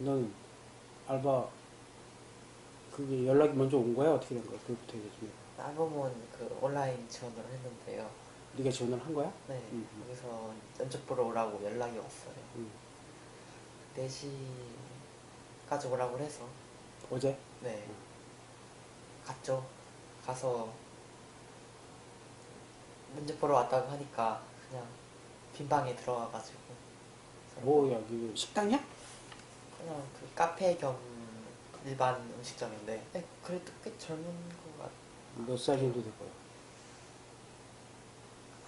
너는 알바 그게 연락이 먼저 온 거야? 어떻게 된 거야? 그부터 얘기 좀 해봐. 알범은 그 온라인 지원을 했는데요. 네가 지원을 한 거야? 네, 음. 여기서 면접 보러 오라고 연락이 왔어요. 응. 4시까지 오라고 해서 어제? 네 갔죠. 가서 면접 보러 왔다고 하니까 그냥 빈 방에 들어가가지고 뭐 여기 식당이야? 그냥 그 카페 겸 일반 음식점인데 네, 그래도 꽤 젊은 것 같. 몇살 정도 될 거야?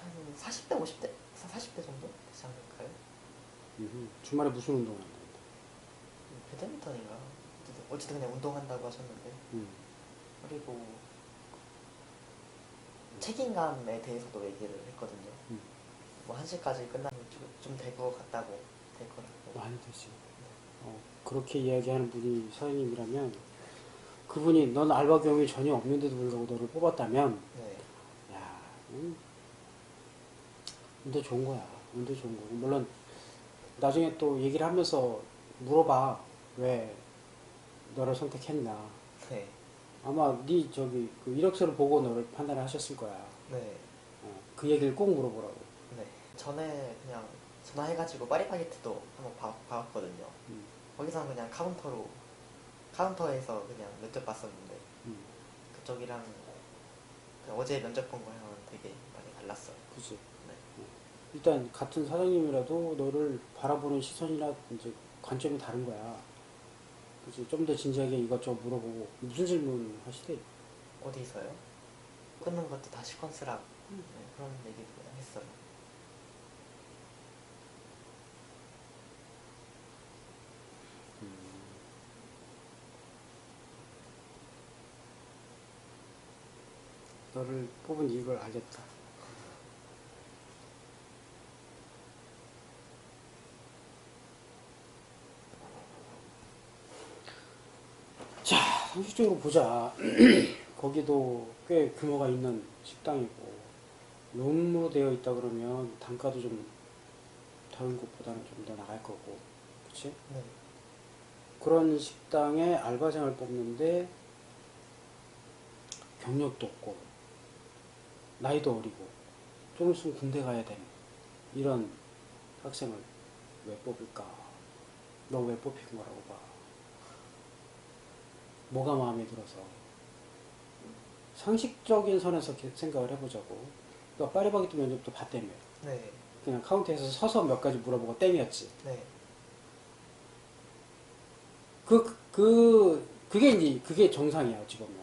한 40대 50대 40대 정도 되지 않을까요? 음, 주말에 무슨 운동을 한다는데? 배드민턴인가? 어쨌든- 어쨌든 그냥 운동한다고 하셨는데 음. 그리고 책임감에 대해서도 얘기를 했거든요. 음. 뭐 1시까지 끝나면 좀, 좀 되고 갔다고 될 거라고. 많이 되지. 어, 그렇게 이야기하는 분이 사장님이라면 그분이 넌 알바 경험이 전혀 없는데도 불구하고 너를 뽑았다면 네. 야, 음, 운도 좋은 거야. 운도 좋은 거고. 물론, 나중에 또 얘기를 하면서 물어봐. 왜 너를 선택했나. 네. 아마 네 저기 그 이력서를 보고 너를 판단을 하셨을 거야. 네. 어, 그 얘기를 꼭 물어보라고. 네. 전에 그냥 전화해가지고 파리바게트도 한번 봐, 봐봤거든요. 음, 거기서는 그냥 카운터로 카운터에서 그냥 면접 봤었는데 음, 그쪽이랑 그 어제 면접 본 거랑은 되게 많이 달랐어요. 그지. 네. 일단 같은 사장님이라도 너를 바라보는 시선이나 이제 관점이 다른 거야. 그지. 좀 더 진지하게 이것저것 물어보고 무슨 질문 하시대? 어디서요? 끊는 것도 다 시퀀스라고 음. 네, 그런 얘기도 했어요. 너를 뽑은 이유를 알겠다. 자, 상식적으로 보자. 거기도 꽤 규모가 있는 식당이고, 룸으로 되어 있다 그러면 단가도 좀 다른 곳보다는 좀 더 나갈 거고, 그치? 네. 그런 식당에 알바생을 뽑는데 경력도 없고 나이도 어리고 좀 있으면 군대 가야 되는 이런 학생을 왜 뽑을까? 너 왜 뽑힌 거라고 봐? 뭐가 마음에 들어서? 상식적인 선에서 생각을 해보자고. 너 파리바게뜨 면접도 봤다며. 네. 그냥 카운터에서 서서 몇 가지 물어보고 땡이었지. 네. 그, 그, 그게 이제, 그게 정상이야, 어찌 보면.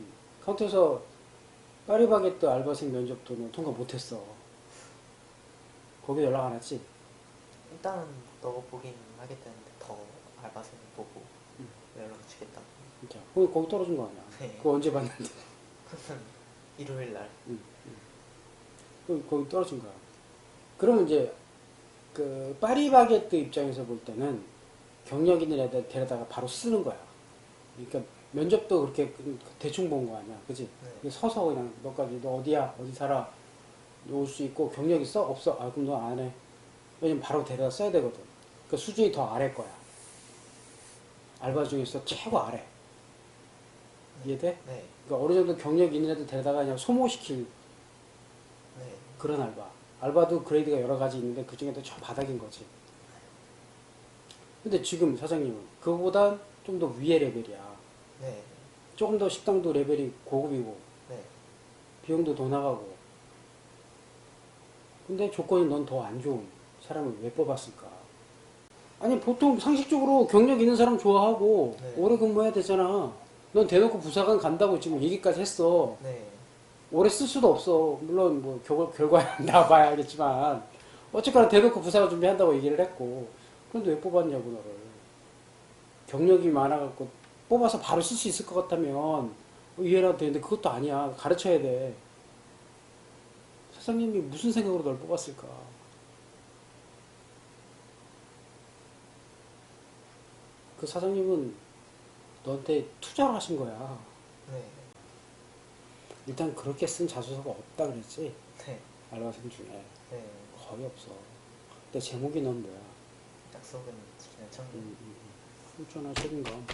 음. 카운터에서 파리바게뜨 알바생 면접도는 통과 못했어. 거기 연락 안 왔지? 일단은 너 보긴 하겠다는데 더 알바생 보고 음. 연락 주겠다고. 진짜. 거기, 거기 떨어진 거 아니야. 네. 그거 언제 봤는데. 일요일 날. 음, 음. 거기, 거기 떨어진 거야. 그러면 이제, 그, 파리바게뜨 입장에서 볼 때는 경력 있는 애들 데려다가 바로 쓰는 거야. 그러니까 면접도 그렇게 대충 본 거 아니야. 그지? 네. 서서 그냥 너까지 너 어디야 어디 살아 올 수 있고 경력 있어 없어 아 그럼 너 안 해 왜냐면 바로 데려다 써야 되거든 그 수준이 더 아래 거야 알바 중에서 최고 아래 이해돼? 네. 그러니까 어느 정도 경력 있는 애들 데려다가 그냥 소모시킬 네. 그런 알바 알바도 그레이드가 여러 가지 있는데 그 중에도 저 바닥인 거지 근데 지금 사장님은 그거보다 좀 더 위의 레벨이야 네. 조금 더 식당도 레벨이 고급이고 네. 비용도 더 나가고. 근데 조건이 넌 더 안 좋은 사람을 왜 뽑았을까? 아니, 보통 상식적으로 경력 있는 사람 좋아하고 네. 오래 근무해야 되잖아. 넌 대놓고 부사관 간다고 지금 얘기까지 했어. 네. 오래 쓸 수도 없어. 물론 뭐 결과, 결과에 나와봐야 알겠지만. 어쨌거나 대놓고 부사관 준비한다고 얘기를 했고. 그런데 왜 뽑았냐고, 너를. 경력이 많아갖고 뽑아서 바로 쓸 수 있을 것 같다면 이해라도 되는데 그것도 아니야. 가르쳐야 돼. 사장님이 무슨 생각으로 널 뽑았을까? 그 사장님은 너한테 투자를 하신 거야. 네. 일단 그렇게 쓴 자소서가 없다 그랬지. 네. 알바생 중에 네. 거의 없어. 근데 제목이 넌 뭐야? 약속은 지키는 청년. 음, 음, 음. 있잖아 책임감.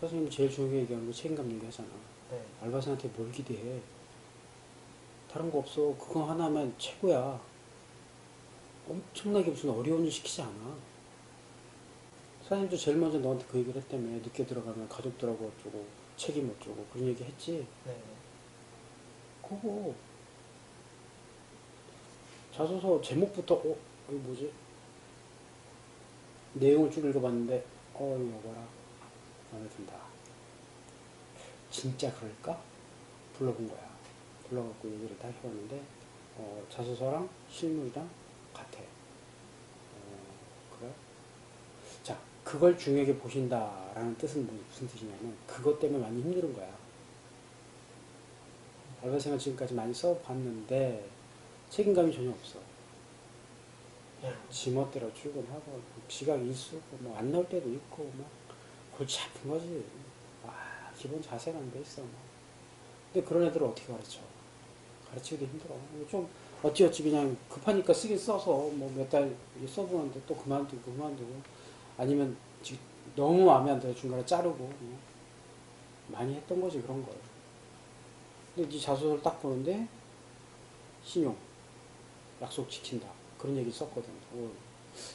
선생님 제일 중요하게 얘기하는 거 책임감 얘기하잖아. 네. 알바생한테 뭘 기대해? 다른 거 없어. 그거 하나면 최고야. 엄청나게 무슨 어려운 일 시키지 않아. 사장님도 제일 먼저 너한테 그 얘기를 했다며. 늦게 들어가면 가족들하고 어쩌고, 책임 어쩌고, 그런 얘기 했지. 네. 그거. 자소서 제목부터, 어, 이거 뭐지? 내용을 쭉 읽어봤는데, 어, 이거 봐라. 마음에 든다. 진짜 그럴까? 불러본 거야. 불러갖고 얘기를 다 해봤는데, 어, 자소서랑 실물이랑 같아. 어, 그래? 자, 그걸 중요하게 보신다라는 뜻은 뭐- 무슨 뜻이냐면, 그것 때문에 많이 힘든 거야. 알바생활 지금까지 많이 써봤는데, 책임감이 전혀 없어. 네. 지멋대로 출근하고, 지각 일수고, 뭐, 안 나올 때도 있고, 뭐, 골치 아픈 거지. 아, 기본 자세가 안 돼 있어. 뭐. 근데 그런 애들을 어떻게 가르쳐? 가르치기도 힘들어. 좀, 어찌어찌 그냥 급하니까 쓰긴 써서, 뭐, 몇 달 써보는데 또 그만두고, 그만두고. 아니면, 너무 마음에 안 들어 중간에 자르고, 뭐. 많이 했던 거지, 그런 걸. 근데 이 자소서를 딱 보는데, 신용, 약속 지킨다. 그런 얘기 썼거든. 오,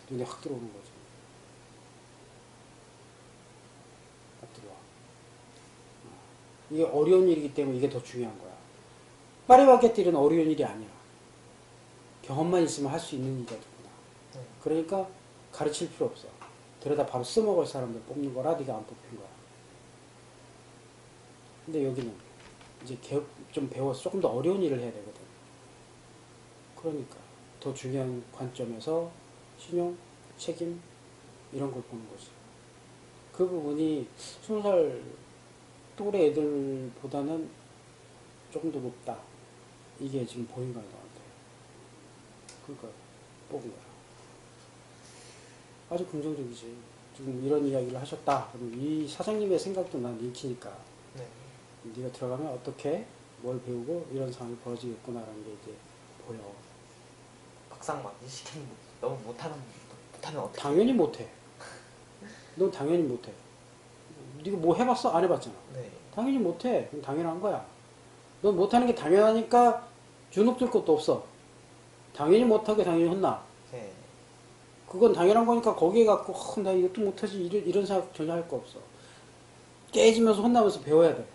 눈에 확 들어오는 거지. 딱 들어와. 어. 이게 어려운 일이기 때문에 이게 더 중요한 거야. 파리바게트 일은 어려운 일이 아니야. 경험만 있으면 할 수 있는 일이구나. 네. 그러니까 가르칠 필요 없어. 들여다 바로 써먹을 사람들 뽑는 거라 네가 안 뽑힌 거야. 근데 여기는 이제 개- 좀 배워서 조금 더 어려운 일을 해야 되거든. 그러니까 더 중요한 관점에서 신용, 책임 이런 걸 보는 거지. 그 부분이 스무 살 또래 애들보다는 조금 더 높다. 이게 지금 보인 거야 너한테. 그러니까 뽑은 거야. 아주 긍정적이지. 지금 이런 이야기를 하셨다. 그럼 이 사장님의 생각도 난 읽히니까 네. 네가 들어가면 어떻게 뭘 배우고 이런 상황이 벌어지겠구나라는 게 이제 보여. 막상 막 시키는 거 너무 못하는 못하면 어떻게? 당연히 못해. 넌 당연히 못해. 네가 뭐 해봤어? 안 해봤잖아. 네. 당연히 못해. 그건 당연한 거야. 넌 못하는 게 당연하니까 주눅 들 것도 없어. 당연히 못하게 당연히 혼나. 네. 그건 당연한 거니까 거기에 갖고 어, 나 이것도 못하지 이런, 이런 생각 전혀 할 거 없어. 깨지면서 혼나면서 배워야 돼.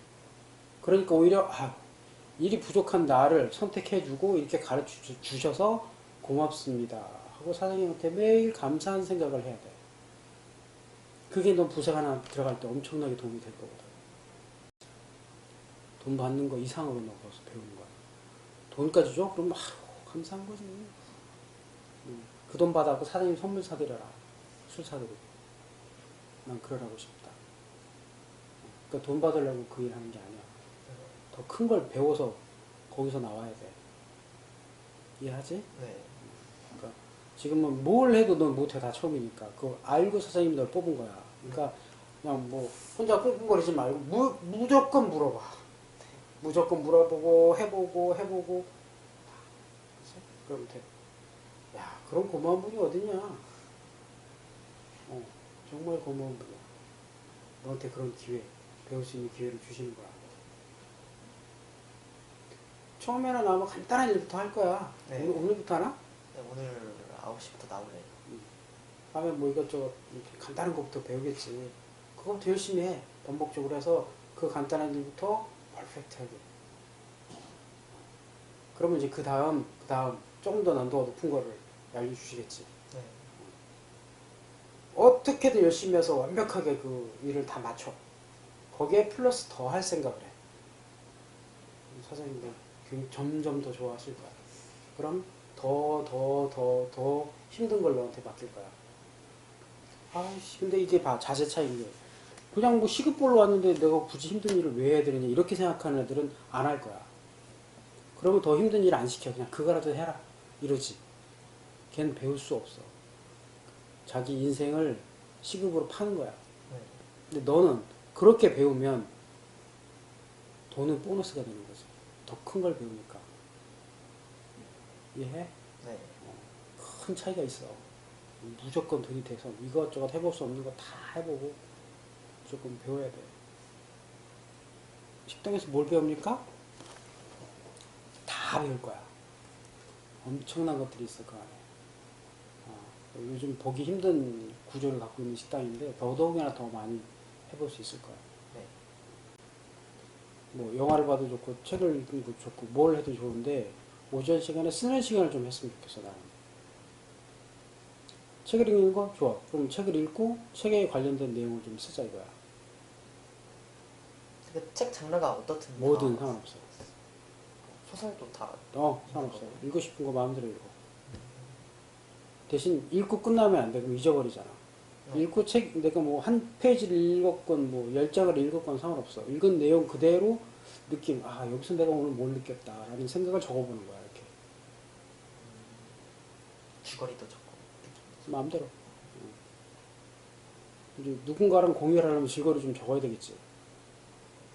그러니까 오히려 아, 일이 부족한 나를 선택해주고 이렇게 가르쳐 주- 주셔서 고맙습니다 하고 사장님한테 매일 감사한 생각을 해야 돼. 그게 너 부서 하나 들어갈 때 엄청나게 도움이 될 거거든. 돈 받는 거 이상으로 넣어서 배우는 거야. 돈까지 줘? 그럼 아, 감사한 거지. 그 돈 받아고 사장님 선물 사드려라. 술 사드리고. 난 그러라고 싶다. 그러니까 돈 받으려고 그 일 하는 게 아니야. 더 큰 걸 배워서 거기서 나와야 돼. 이해하지? 네. 그러니까 지금은 뭘 해도 넌 못해 다 처음이니까 그거 알고 사장님이 널 뽑은 거야. 그러니까 그냥 뭐 혼자 끙끙거리지 말고 무, 무조건 물어봐. 무조건 물어보고 해보고 해보고 그러면 돼. 야 그런 고마운 분이 어딨냐? 어 정말 고마운 분이야. 너한테 그런 기회 배울 수 있는 기회를 주시는 거야. 처음에는 아마 간단한 일부터 할 거야. 네. 오늘, 오늘부터 하나? 네, 오늘 9시부터 나오래요. 다음에 뭐 이것저것 간단한 것부터 배우겠지. 그것부터 열심히 해. 반복적으로 해서 그 간단한 일부터 퍼펙트하게. 그러면 이제 그 다음, 그 다음 조금 더 난도가 높은 거를 알려주시겠지. 네. 어떻게든 열심히 해서 완벽하게 그 일을 다 맞춰. 거기에 플러스 더 할 생각을 해. 사장님들 굉- 점점 더 좋아하실 거야. 그럼 더, 더, 더, 더 힘든 걸 너한테 맡길 거야. 아이씨, 근데 이게 봐, 자세 차이인 게. 그냥 뭐 시급벌로 왔는데 내가 굳이 힘든 일을 왜 해야 되느냐, 이렇게 생각하는 애들은 안 할 거야. 그러면 더 힘든 일 안 시켜. 그냥 그거라도 해라. 이러지. 걔는 배울 수 없어. 자기 인생을 시급으로 파는 거야. 네. 근데 너는 그렇게 배우면 돈은 보너스가 되는 거지. 더 큰 걸 배우니까. 이해해? 네. 큰 차이가 있어. 무조건 들이대서 이것저것 해볼 수 없는 거 다 해보고 무조건 배워야 돼. 식당에서 뭘 배웁니까? 다 배울 거야. 엄청난 것들이 있을 거 아니야. 어, 요즘 보기 힘든 구조를 갖고 있는 식당인데 더더욱이나 더 많이 해볼 수 있을 거야. 네. 뭐 영화를 봐도 좋고 책을 읽는 것도 좋고 뭘 해도 좋은데 오전 시간에 쓰는 시간을 좀 했으면 좋겠어 나는. 책을 읽는 거 좋아. 그럼 책을 읽고 책에 관련된 내용을 좀 쓰자 이거야. 그 책 장르가 어떻든 뭐든 다 상관없어. 소설도 다 어, 상관없어. 읽고 싶은 거 마음대로 읽어. 대신 읽고 끝나면 안 돼. 그럼 잊어버리잖아. 네. 읽고 책, 내가 뭐 한 페이지를 읽었건 뭐 열 장을 읽었건 상관없어. 읽은 내용 그대로 느낌, 아, 여기서 내가 오늘 뭘 느꼈다라는 생각을 적어보는 거야, 이렇게. 귀걸이도 적고 마음대로. 응. 이제 누군가랑 공유를 하려면 질거리 좀 적어야 되겠지.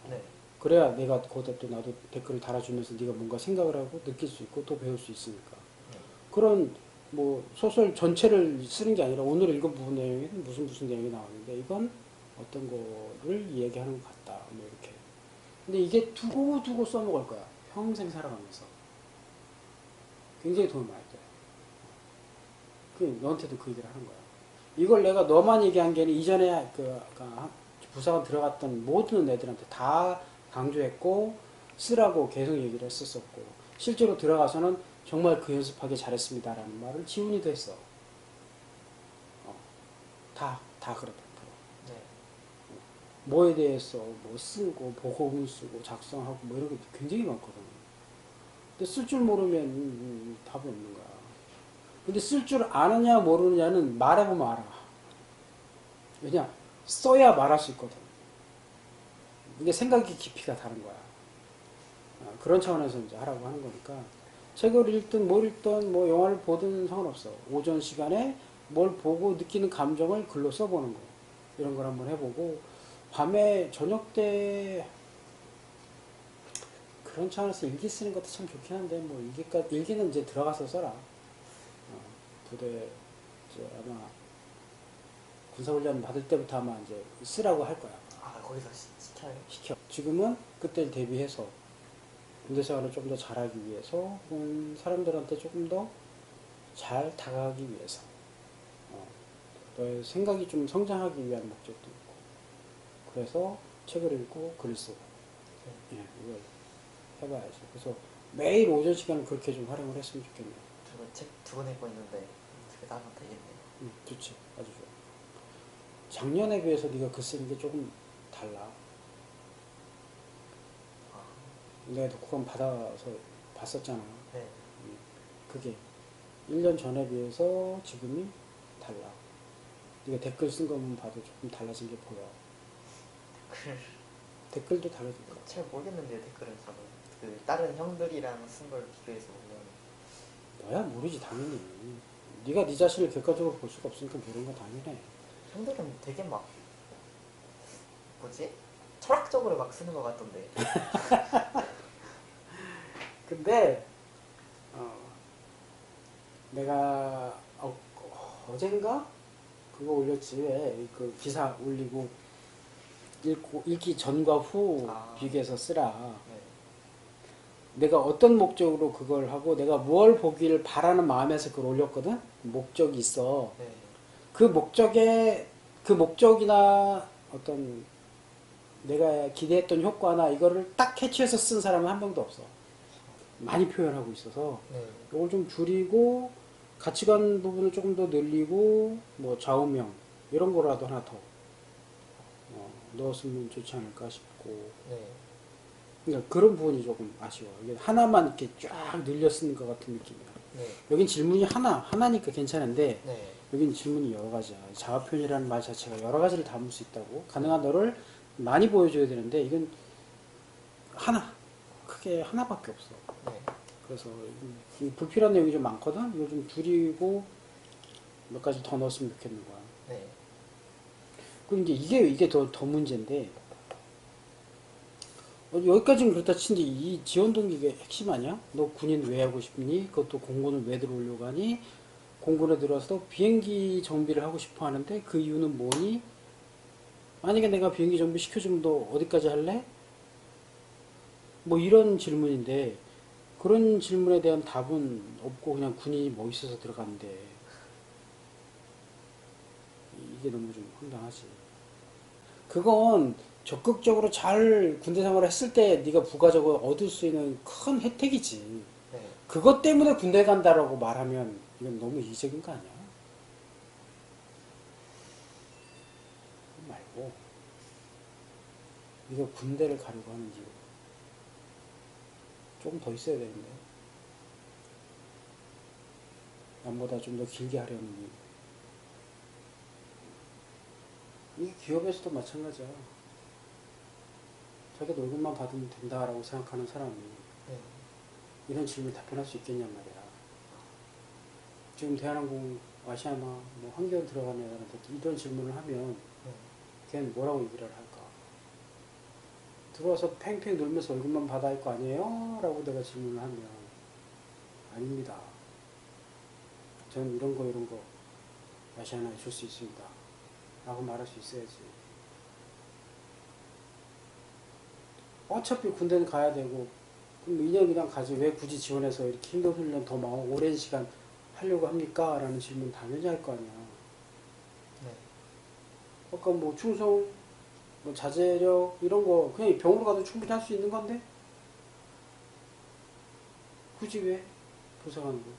네. 그래야 내가 거기다 또 나도 댓글을 달아주면서 네가 뭔가 생각을 하고 느낄 수 있고 또 배울 수 있으니까. 네. 그런 뭐 소설 전체를 쓰는 게 아니라 오늘 읽은 부분 내용에는 무슨 무슨 내용이 나왔는데 이건 어떤 거를 이야기하는 것 같다. 뭐 이렇게. 근데 이게 두고 두고 써먹을 거야. 평생 살아가면서. 굉장히 도움이 많이 돼. 그 너한테도 그 얘기를 하는 거야. 이걸 내가 너만 얘기한 게 아니라 이전에 그 부사관 들어갔던 모든 애들한테 다 강조했고 쓰라고 계속 얘기를 했었었고 실제로 들어가서는 정말 그 연습하기 잘했습니다라는 말을 지훈이도 했어. 어, 다, 다 100%. 네. 뭐에 대해서 뭐 쓰고, 보고문 쓰고, 작성하고 뭐 이런 게 굉장히 많거든. 근데 쓸 줄 모르면 답이 없는 거야. 근데 쓸 줄 아느냐 모르느냐는 말해보면 알아. 왜냐? 써야 말할 수 있거든. 이게 생각의 깊이가 다른 거야. 아, 그런 차원에서 이제 하라고 하는 거니까. 책을 읽든 뭘 읽든 뭐 영화를 보든 상관없어. 오전 시간에 뭘 보고 느끼는 감정을 글로 써보는 거. 이런 걸 한번 해보고, 밤에 저녁 때 그런 차원에서 일기 쓰는 것도 참 좋긴 한데, 뭐 일기가, 일기는 이제 들어가서 써라. 어, 부대, 이제 아마 군사훈련 받을 때부터 아마 이제 쓰라고 할 거야. 아 거기서 시, 시켜요? 시켜. 지금은 그때를 대비해서 군대 생활을 좀 더 잘하기 위해서 혹은 사람들한테 조금 더 잘 다가가기 위해서 어, 너의 생각이 좀 성장하기 위한 목적도 있고 그래서 책을 읽고 글을 쓰고 예, 이걸 해봐야지. 그래서 매일 오전 시간을 그렇게 좀 활용을 했으면 좋겠네요. 저거 책두 권 읽고 있는데 나면 되겠네요 음, 좋지. 아주 좋아. 작년에 비해서 네가 글 쓰는 게 조금 달라. 아, 내가 독후감 받아서 봤었잖아. 네. 그게 1년 전에 비해서 지금이 달라. 네가 댓글 쓴 것만 봐도 조금 달라진 게 보여. 글 댓글도 달라질 거야. 잘 모르겠는데요 댓글은 저는 그 다른 형들이랑 쓴 걸 비교해서 보면 너야 모르지 당연히. 네가 네 자신을 객관적으로 볼 수가 없으니까 모르는 거 당연해. 형들은 되게 막 뭐지? 철학적으로 막 쓰는 것 같던데 근데 어, 내가 어, 어젠가 그거 올렸지 왜 그 기사 올리고 읽고 읽기 전과 후 아. 비교해서 쓰라. 네. 내가 어떤 목적으로 그걸 하고 내가 뭘 보기를 바라는 마음에서 그걸 올렸거든. 목적이 있어. 네. 그 목적에 그 목적이나 어떤 내가 기대했던 효과나 이거를 딱 캐치해서 쓴 사람은 한 명도 없어. 많이 표현하고 있어서 네. 이걸 좀 줄이고 가치관 부분을 조금 더 늘리고 뭐 좌우명 이런 거라도 하나 더 어, 넣었으면 좋지 않을까 싶고 네. 그러니까 그런 부분이 조금 아쉬워. 이게 하나만 이렇게 쫙 늘려 쓰는 것 같은 느낌이야. 네. 여긴 질문이 하나 하나니까 괜찮은데 네. 여긴 질문이 여러 가지야. 자아 표현이라는 말 자체가 여러 가지를 담을 수 있다고. 가능한 너를 많이 보여줘야 되는데 이건 하나 크게 하나밖에 없어. 네. 그래서 이 불필요한 내용이 좀 많거든. 이거 좀 줄이고 몇 가지 더 넣었으면 좋겠는 거야. 네. 그럼 이제 이게 이게 더 더 문제인데 어, 여기까지는 그렇다 치는데 이 지원 동기 이게 핵심 아니야? 너 군인 왜 하고 싶니? 그것도 공군을 왜 들어오려고 하니? 공군에 들어서 비행기 정비를 하고 싶어 하는데 그 이유는 뭐니? 만약에 내가 비행기 정비 시켜주면 너 어디까지 할래? 뭐 이런 질문인데 그런 질문에 대한 답은 없고 그냥 군인이 멋있어서 들어갔는데 이게 너무 좀 황당하지. 그건 적극적으로 잘 군대 생활을 했을 때 네가 부가적으로 얻을 수 있는 큰 혜택이지. 네. 그것 때문에 군대 간다라고 말하면 이건 너무 이기적인 거 아니야? 말고 네가 군대를 가려고 하는 이유 조금 더 있어야 되는데 남보다 좀 더 길게 하려는 이유 이게 기업에서도 마찬가지야 자기 월급만 받으면 된다라고 생각하는 사람이 네. 이런 질문 답변할 수 있겠냔 말이야. 지금 대한항공, 아시아나, 뭐 한기원 들어가는 애들한테 이런 질문을 하면 네. 걔는 뭐라고 얘기를 할까? 들어와서 팽팽 놀면서 월급만 받아야 할 거 아니에요? 라고 내가 질문을 하면 아닙니다. 저는 이런 거 이런 거 아시아나에 줄 수 있습니다. 라고 말할 수 있어야지. 어차피 군대는 가야 되고 그럼 2년 그냥 가지 왜 굳이 지원해서 이렇게 힘든 훈련 더 많고 오랜 시간 하려고 합니까? 라는 질문 당연히 할 거 아니야. 네. 아까 뭐 충성, 뭐 자제력 이런 거 그냥 병으로 가도 충분히 할 수 있는 건데 굳이 왜 보상하는 거?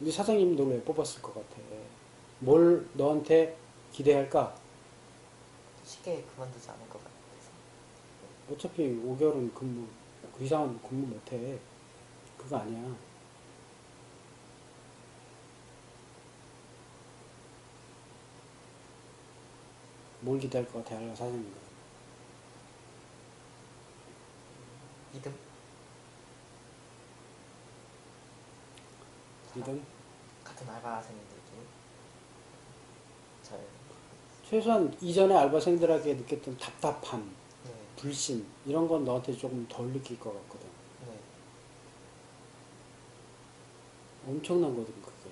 우리 사장님 너를 왜 뽑았을 것 같아? 뭘 너한테 기대할까? 쉽게 그만두지 않을 것 같아서. 어차피 5개월은 근무, 그 이상은 근무 못해. 그거 아니야. 뭘 기대할 것 같아, 알바 사장님. 믿음? 이건 같은 알바생들이 잘 최소한 이전에 알바생들에게 느꼈던 답답함, 네. 불신, 이런 건 너한테 조금 덜 느낄 것 같거든. 네. 엄청난 거든, 그게.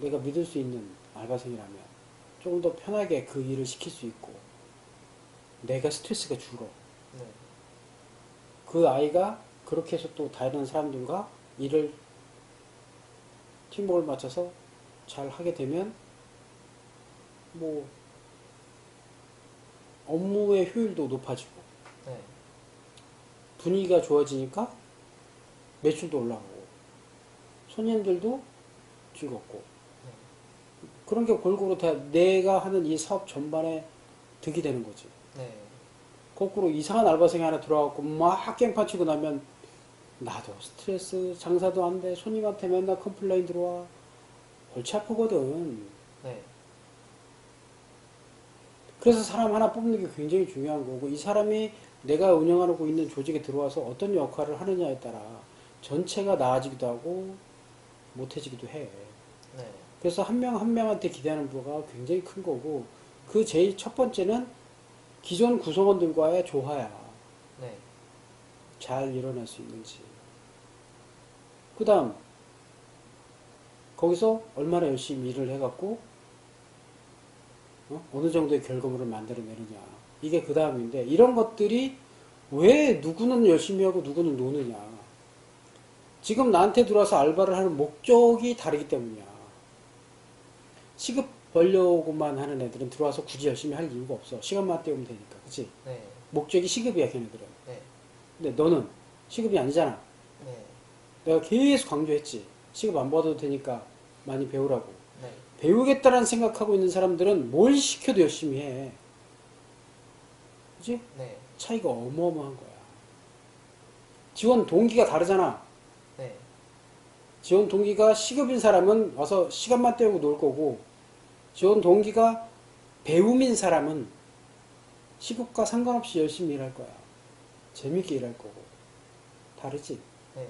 내가 믿을 수 있는 알바생이라면 조금 더 편하게 그 일을 시킬 수 있고, 내가 스트레스가 줄어. 네. 그 아이가 그렇게 해서 또 다른 사람들과 일을 팀워크를 맞춰서 잘 하게 되면 뭐 업무의 효율도 높아지고 네. 분위기가 좋아지니까 매출도 올라가고 손님들도 즐겁고 네. 그런 게 골고루 다 내가 하는 이 사업 전반에 득이 되는 거지. 네. 거꾸로 이상한 알바생이 하나 들어와갖고 막 깽판 치고 나면 나도 스트레스 장사도 안 돼 손님한테 맨날 컴플레인 들어와 골치 아프거든 네. 그래서 사람 하나 뽑는 게 굉장히 중요한 거고 이 사람이 내가 운영하고 있는 조직에 들어와서 어떤 역할을 하느냐에 따라 전체가 나아지기도 하고 못해지기도 해 네. 그래서 한 명한 명한테 기대하는 부가 굉장히 큰 거고 그 제일 첫 번째는 기존 구성원들과의 조화야 네. 잘 일어날 수 있는지. 그 다음, 거기서 얼마나 열심히 일을 해갖고, 어? 느 정도의 결과물을 만들어내느냐. 이게 그 다음인데, 이런 것들이 왜 누구는 열심히 하고 누구는 노느냐. 지금 나한테 들어와서 알바를 하는 목적이 다르기 때문이야. 시급 벌려고만 하는 애들은 들어와서 굳이 열심히 할 이유가 없어. 시간만 때우면 되니까. 그치? 네. 목적이 시급이야, 걔네들은. 네. 근데 너는 시급이 아니잖아. 네. 내가 계속 강조했지. 시급 안 받아도 되니까 많이 배우라고. 네. 배우겠다라는 생각하고 있는 사람들은 뭘 시켜도 열심히 해. 그지? 네. 차이가 어마어마한 거야. 지원 동기가 다르잖아. 네. 지원 동기가 시급인 사람은 와서 시간만 때우고 놀 거고, 지원 동기가 배움인 사람은 시급과 상관없이 열심히 일할 거야. 재밌게 일할 거고. 다르지? 네.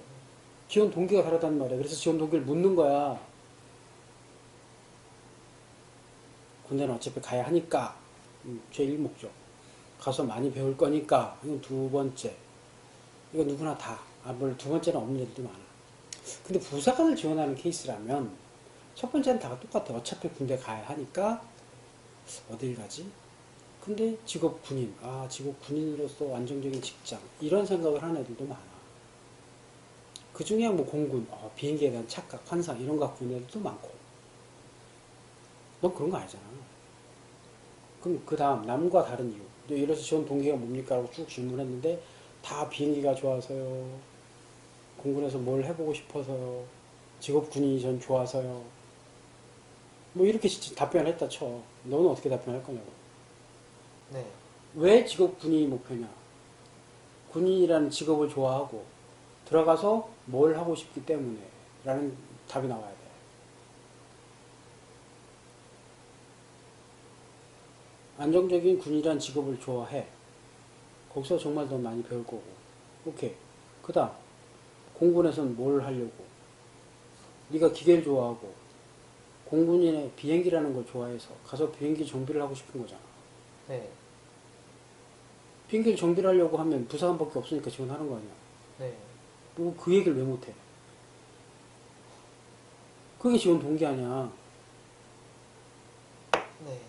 지원 동기가 다르단 말이야. 그래서 지원 동기를 묻는 거야. 군대는 어차피 가야 하니까. 음, 제1 목적. 가서 많이 배울 거니까. 이건 두 번째. 이거 누구나 다. 아, 물론 두 번째는 없는 애들도 많아. 근데 부사관을 지원하는 케이스라면 첫 번째는 다 똑같아. 어차피 군대 가야 하니까 어딜 가지? 근데 직업 군인, 아, 직업 군인으로서 안정적인 직장 이런 생각을 하는 애들도 많아. 그 중에 뭐 공군, 어, 비행기에 대한 착각, 환상 이런 거 갖고 있는 애들도 많고. 넌 그런 거 아니잖아. 그럼 그 다음 남과 다른 이유. 너 이래서 지원 동기가 뭡니까? 라고 쭉 질문했는데 다 비행기가 좋아서요. 공군에서 뭘 해보고 싶어서요. 직업 군인이 전 좋아서요. 뭐 이렇게 지- 답변했다 쳐. 너는 어떻게 답변할 거냐고. 네. 왜 직업 군인이 목표냐? 군인이라는 직업을 좋아하고 들어가서 뭘 하고 싶기 때문에 라는 답이 나와야 돼. 안정적인 군인이라는 직업을 좋아해. 거기서 정말 더 많이 배울 거고. 오케이. 그 다음, 공군에서는 뭘 하려고? 네가 기계를 좋아하고, 공군인의 비행기라는 걸 좋아해서 가서 비행기 정비를 하고 싶은 거잖아. 네. 비행기를 정비를 하려고 하면 부사관밖에 없으니까 지원하는 거 아니야. 네. 뭐 그 얘기를 왜 못해? 그게 지원 동기 아니야. 네.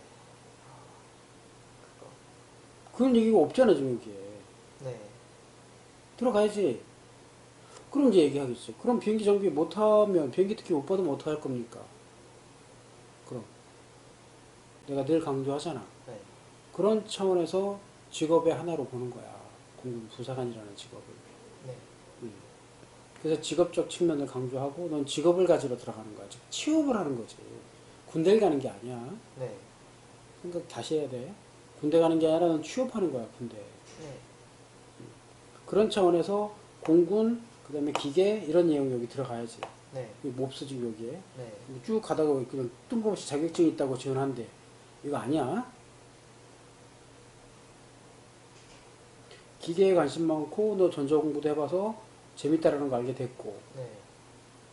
그런 얘기가 없잖아, 지금 여기에. 네. 들어가야지. 그럼 이제 얘기하겠지. 그럼 비행기 정비 못하면 비행기 특기 못 받으면 어떡할 겁니까? 그럼. 내가 늘 강조하잖아. 네. 그런 차원에서 직업의 하나로 보는 거야. 공군 부사관이라는 직업을. 네. 음. 그래서 직업적 측면을 강조하고 넌 직업을 가지러 들어가는 거야. 즉 취업을 하는 거지. 군대를 가는 게 아니야. 네. 생각 다시 해야 돼. 군대 가는 게 아니라 넌 취업하는 거야, 군대. 네. 그런 차원에서 공군, 그 다음에 기계, 이런 내용이 여기 들어가야지. 네. 없어, 지금 여기에. 네. 쭉 가다가 그냥 뜬금없이 자격증이 있다고 지원한대. 이거 아니야. 기계에 관심 많고, 너 전자 공부도 해봐서 재밌다라는 거 알게 됐고, 네.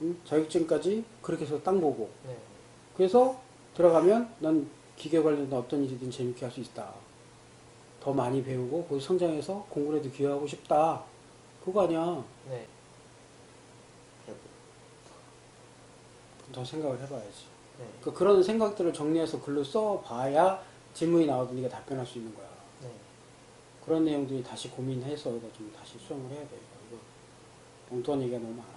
응? 자격증까지 그렇게 해서 땅 보고. 네. 그래서 들어가면 난 기계 관련된 어떤 일이든 재밌게 할 수 있다. 더 많이 배우고 거기 성장해서 공군에도 기여하고 싶다. 그거 아니야. 네. 더 생각을 해봐야지. 네. 그 그런 생각들을 정리해서 글로 써봐야 질문이 나와도 네가 답변할 수 있는 거야. 네. 그런 내용들이 다시 고민해서 좀 다시 수정을 해야 돼. 이거 엉뚱한 얘기가 너무 많아.